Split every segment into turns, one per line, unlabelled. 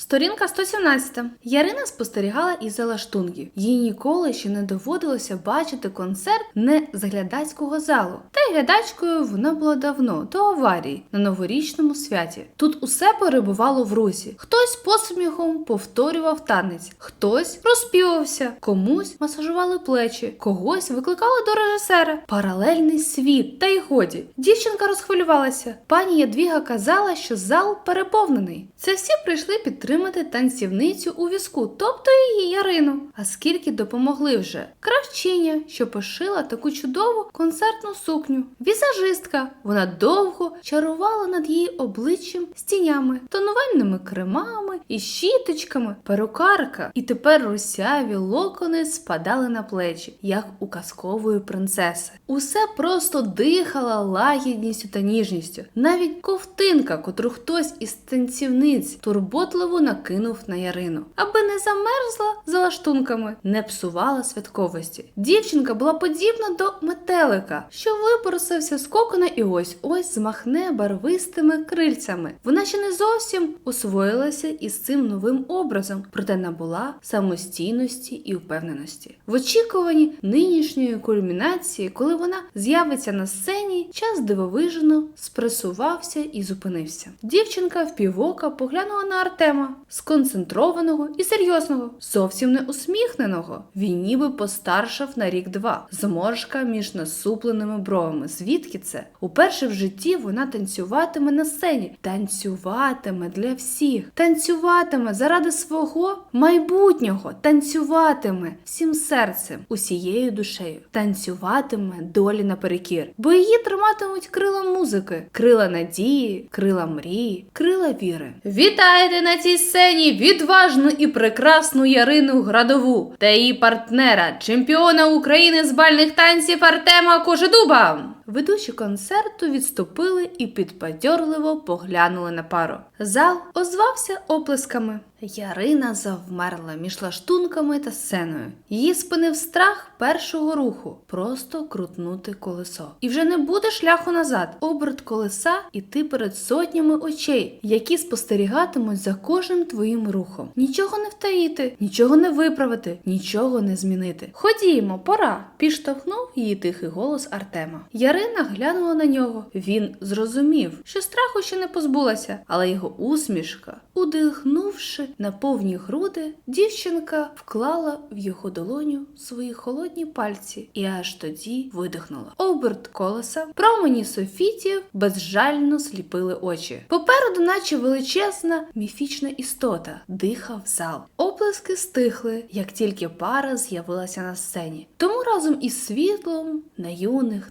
Сторінка 117. Ярина спостерігала із залаштунків. Їй ніколи ще не доводилося бачити концерт не з глядацького залу. Та й глядачкою вона була давно, до аварії, на новорічному святі. Тут усе перебувало в русі. Хтось посміхом повторював танець, хтось розпівався, комусь масажували плечі, когось викликали до режисера. Паралельний світ, та й годі. Дівчинка розхвилювалася. Пані Ядвіга казала, що зал переповнений. Це всі прийшли підтримати танцівницю у візку, тобто її Ярину. А скільки допомогли вже кравчиня, що пошила таку чудову концертну сукню, візажистка. Вона довго чарувала над її обличчям стінями, тонувальними кремами і щіточками, перукарка. І тепер русяві локони спадали на плечі, як у казкової принцеси. Усе просто дихала лагідністю та ніжністю. Навіть ковтинка, котру хтось із танцівниць турботливо накинув на Ярину, аби не замерзла за лаштунками, не псувала святковості. Дівчинка була подібна до метелика, що виборсився з кокона і ось ось змахне барвистими крильцями. Вона ще не зовсім освоїлася із цим новим образом, проте набула самостійності і впевненості. В очікуванні нинішньої кульмінації, коли вона з'явиться на сцені, час дивовижно спресувався і зупинився. Дівчинка впівока поглянула на Артема, сконцентрованого і серйозного, зовсім не усміхненого. Він ніби постаршав на рік-два. Зморшка між насупленими бровами. Звідки це? Уперше в житті вона танцюватиме на сцені, танцюватиме для всіх, танцюватиме заради свого майбутнього, танцюватиме всім серцем, усією душею, танцюватиме долі наперекір, бо її триматимуть крила музики, крила надії, крила мрії, крила віри. Вітаєте на цій сцені відважну і прекрасну Ярину Градову та її партнера, чемпіона України з бальних танців Артема Кожедуба. Ведучі концерту відступили і підбадьорливо поглянули на пару. Зал озвався оплесками. Ярина завмерла між лаштунками та сценою. Її спинив страх першого руху просто крутнути колесо. І вже не буде шляху назад. Оберт колеса і ти перед сотнями очей, які спостерігатимуть за кожним твоїм рухом. Нічого не втаїти, нічого не виправити, нічого не змінити. Ходімо, пора. Підштовхнув її тихий голос Артема. Ярина глянула на нього. Він зрозумів, що страху ще не позбулася, але його усмішка, удихнувши на повні груди, дівчинка вклала в його долоню свої холодні пальці і аж тоді видихнула. Оберт колеса, промені софітів безжально сліпили очі. Попереду, наче величезна міфічна істота, дихав зал. Оплески стихли, як тільки пара з'явилася на сцені. Тому разом із світлом на юних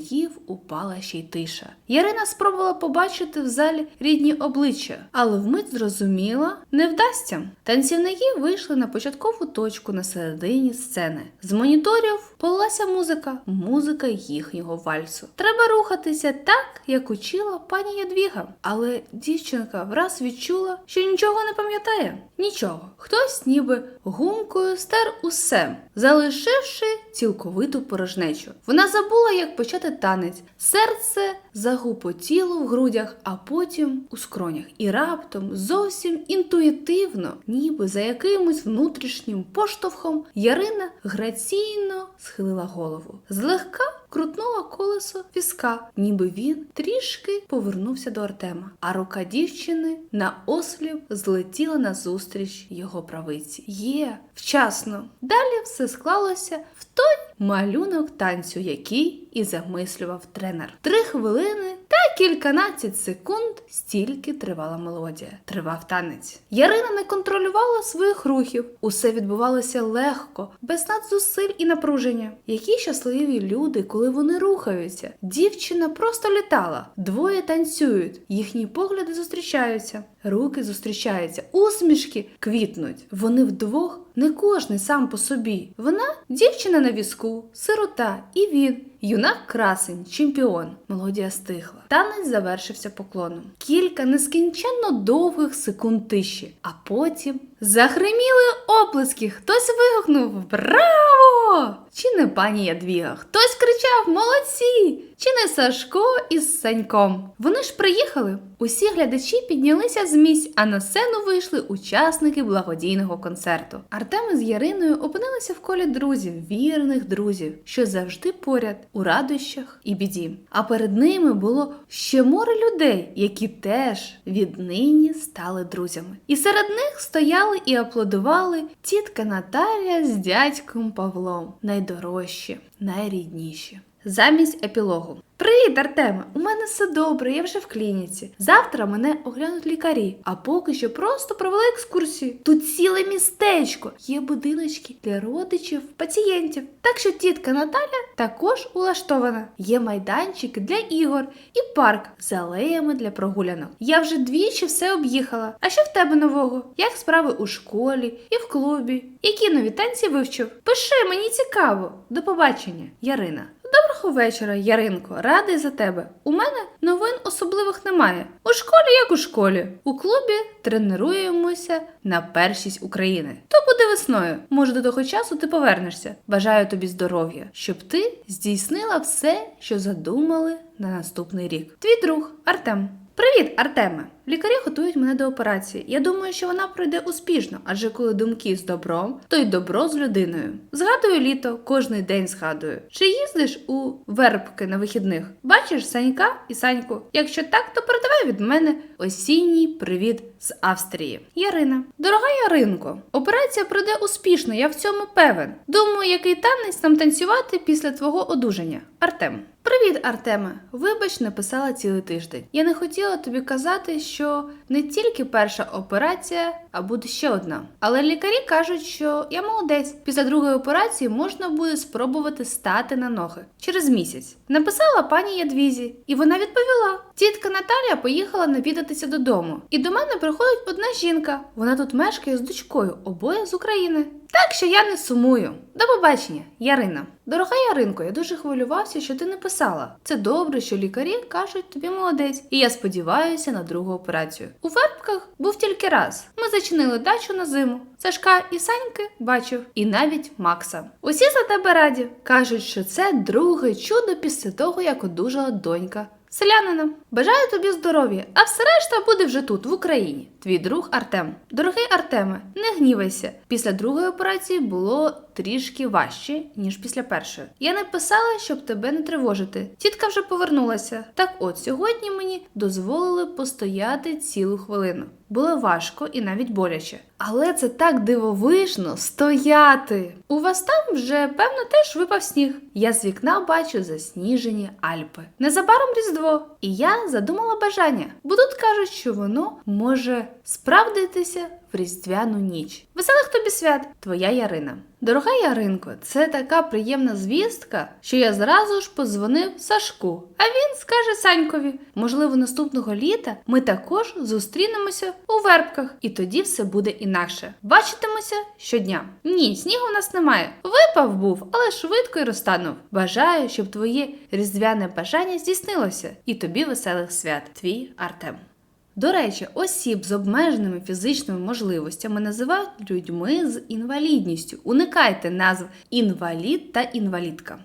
танцівників упала ще й тиша. Ярина спробувала побачити в залі рідні обличчя, але вмить зрозуміла, не вдасться. Танцівники вийшли на початкову точку на середині сцени. З моніторів полилася музика, музика їхнього вальсу. Треба рухатися так, як учила пані Ядвіга. Але дівчинка враз відчула, що нічого не пам'ятає. Нічого. Хтось ніби гумкою стер усе, залишивши цілковиту порожнечу. Вона забула, як почати танець. Серце загупотіло в грудях, а потім у скронях. І раптом зовсім інтуїтивно, ніби за якимось внутрішнім поштовхом, Ярина граційно схилила голову. Злегка крутнула колесо візка, ніби він трішки повернувся до Артема, а рука дівчини на осліп злетіла назустріч його правиці. Є, вчасно. Далі все склалося в той малюнок танцю, який і замислював тренер. Три хвилини та кільканадцять секунд стільки тривала мелодія, тривав танець. Ярина не контролювала своїх рухів. Усе відбувалося легко, без надзусиль і напруження. Які щасливі люди, коли вони рухаються. Дівчина просто літала. Двоє танцюють, їхні погляди зустрічаються, руки зустрічаються, усмішки квітнуть. Вони вдвох, не кожний сам по собі. Вона дівчина на візку, сирота, і він. Юнак красень, чемпіон. Мелодія стихла. Танець завершився поклоном. Кілька нескінченно довгих секунд тиші, а потім загриміли оплески. Хтось вигукнув Браво! Чи не пані Ядвіга? Хтось кричав Молодці! Чи не Сашко із Саньком? Вони ж приїхали. Усі глядачі піднялися з місць, а на сцену вийшли учасники благодійного концерту. Артем із Яриною опинилися в колі друзів, вірних друзів, що завжди поряд у радощах і біді. А перед ними було ще море людей, які теж віднині стали друзями. І серед них стояли і аплодували тітка Наталія з дядьком Павлом, найдорожчі, найрідніші. Замість епілогу. Привіт, Артеме! У мене все добре, я вже в клініці. Завтра мене оглянуть лікарі, а поки що просто провели екскурсію. Тут ціле містечко. Є будиночки для родичів, пацієнтів. Так що тітка Наталя також улаштована. Є майданчики для ігор і парк з алеями для прогулянок. Я вже двічі все об'їхала. А що в тебе нового? Як справи у школі і в клубі? Які нові танці вивчив? Пиши, мені цікаво. До побачення, Ярина. Доброго вечора, Яринко. Радий за тебе. У мене новин особливих немає. У школі як у школі. У клубі тренуємося на першість України. То буде весною. Може, до того часу ти повернешся. Бажаю тобі здоров'я, щоб ти здійснила все, що задумали на наступний рік. Твій друг Артем. Привіт, Артеме! Лікарі готують мене до операції. Я думаю, що вона пройде успішно, адже коли думки з добром, то й добро з людиною. Згадую літо, кожний день згадую. Чи їздиш у вербки на вихідних? Бачиш Санька і Саньку? Якщо так, то передавай від мене осінній привіт з Австрії. Ярина, дорога Яринко, операція пройде успішно, я в цьому певен. Думаю, який танець нам танцювати після твого одужання. Артем. Привіт, Артеме. Вибач, не писала цілий тиждень. Я не хотіла тобі казати, що не тільки перша операція, а буде ще одна. Але лікарі кажуть, що я молодець. Після другої операції можна буде спробувати стати на ноги через місяць. Написала пані Ядвізі, і вона відповіла: тітка Наталія поїхала навідатися додому. І до мене приходить одна жінка. Вона тут мешкає з дочкою, обоє з України. Так що я не сумую. До побачення, Ярина. Дорога Яринко, я дуже хвилювався, що ти не писала. Це добре, що лікарі кажуть тобі молодець, і я сподіваюся на другу операцію. У вербках був тільки раз. Ми зачинили дачу на зиму. Сашка і Саньки бачив, і навіть Макса. Усі за тебе раді. кажуть, що це друге чудо після того, як одужала донька. Селянина, бажаю тобі здоров'я, а все решта буде вже тут, в Україні. Твій друг Артем. Дорогий Артеме, не гнівайся. Після другої операції було трішки важче, ніж після першої. Я не писала, щоб тебе не тривожити. Тітка вже повернулася. Так от сьогодні мені дозволили постояти цілу хвилину. Було важко і навіть боляче. Але це так дивовижно стояти. У вас там вже, певно, теж випав сніг. Я з вікна бачу засніжені Альпи. Незабаром Різдво, і я задумала бажання, бо тут кажуть, що воно може справдитися в різдвяну ніч. Веселих тобі свят, твоя Ярина. Дорога Яринко, це така приємна звістка, що я зразу ж позвонив Сашку, а він скаже Санькові. Можливо, наступного літа ми також зустрінемося у вербках, і тоді все буде інакше. Бачитимося щодня. Ні, снігу в нас немає. Випав був, але швидко й розтанув. Бажаю, щоб твоє різдвяне бажання здійснилося, і тобі веселих свят. Твій Артем. До речі, осіб з обмеженими фізичними можливостями називають людьми з інвалідністю. Уникайте назв інвалід та інвалідка.